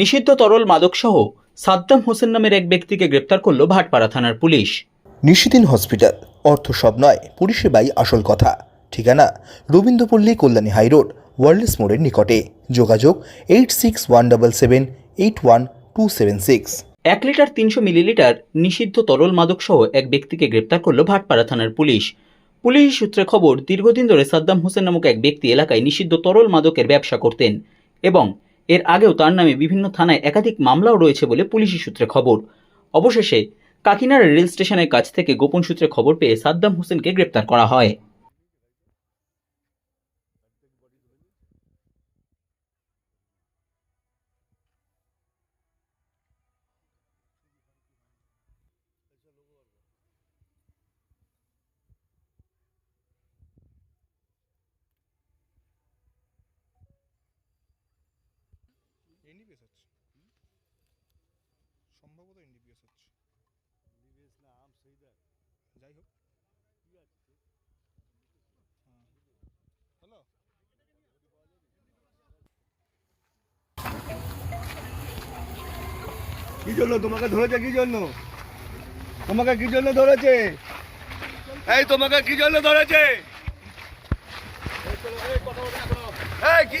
নিষিদ্ধ তরল মাদকসহ সাদ্দাম হোসেন নামের এক ব্যক্তিকে গ্রেপ্তার করল ভাটপাড়া থানার পুলিশ। নিশিদিন হসপিটাল অর্থ সব নয় পরিষেবাই আসল কথা। ঠিকানা রবীন্দ্রপল্লী কল্যাণী হাইরোড ওয়ার্ল্ডস মোড়ের নিকটে। যোগাযোগ eight six one double seven eight one two seven six. এক লিটার তিনশো মিলিলিটার নিষিদ্ধ তরল মাদকসহ এক ব্যক্তিকে গ্রেপ্তার করল ভাটপাড়া থানার পুলিশ। পুলিশ সূত্রে খবর দীর্ঘদিন ধরে সাদ্দাম হোসেন নামক এক ব্যক্তি এলাকায় নিষিদ্ধ তরল মাদকের ব্যবসা করতেন এবং এর আগেও তার নামে বিভিন্ন থানায় একাধিক মামলাও রয়েছে বলে পুলিশি সূত্রে খবর। অবশেষে কাকিনাড়া রেল স্টেশনের কাছ থেকে গোপন সূত্রে খবর পেয়ে সাদ্দাম হোসেনকে গ্রেপ্তার করা হয়। এনডিপিএস হচ্ছে। সম্ভবত এনডিপিএস হচ্ছে। যাই হোক। হ্যাঁ। হ্যালো। কি জন্য? তোমাকে ধরেছে কি জন্য? তোমাকে কি জন্য ধরেছে? এই তোমাকে কি জন্য ধরেছে? এই কি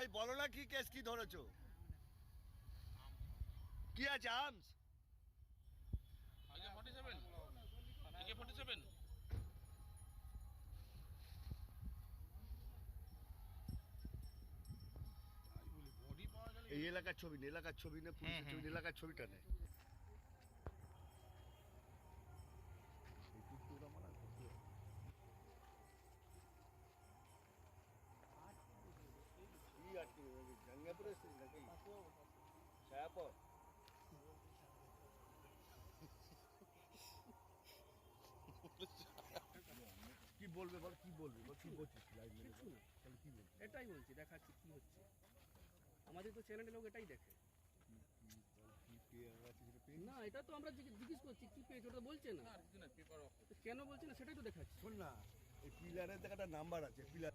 ভাই বলো না কি কেস কি ধরেছো? কি আছে আর্মস এই এলাকার ছবি না এলাকার ছবি না পুলিশের ছবি এলাকার ছবিটা নেই কি বলবে বল কি বলবে বল কি বলছিস? লাইভ মেরে বল। তাহলে কি বলবি এটাই বলছি দেখাচ্ছি কি হচ্ছে। আমাদের তো চ্যানেলের লোক এটাই দেখে। না এটা তো আমরা জিজ্ঞেস জিজ্ঞেস করছি কি পেয়েছে ওটা বলছে না। কেন বলছে না সেটাই তো দেখাচ্ছি। শোন না এই পিলারের দেখা একটা নাম্বার আছে পিলার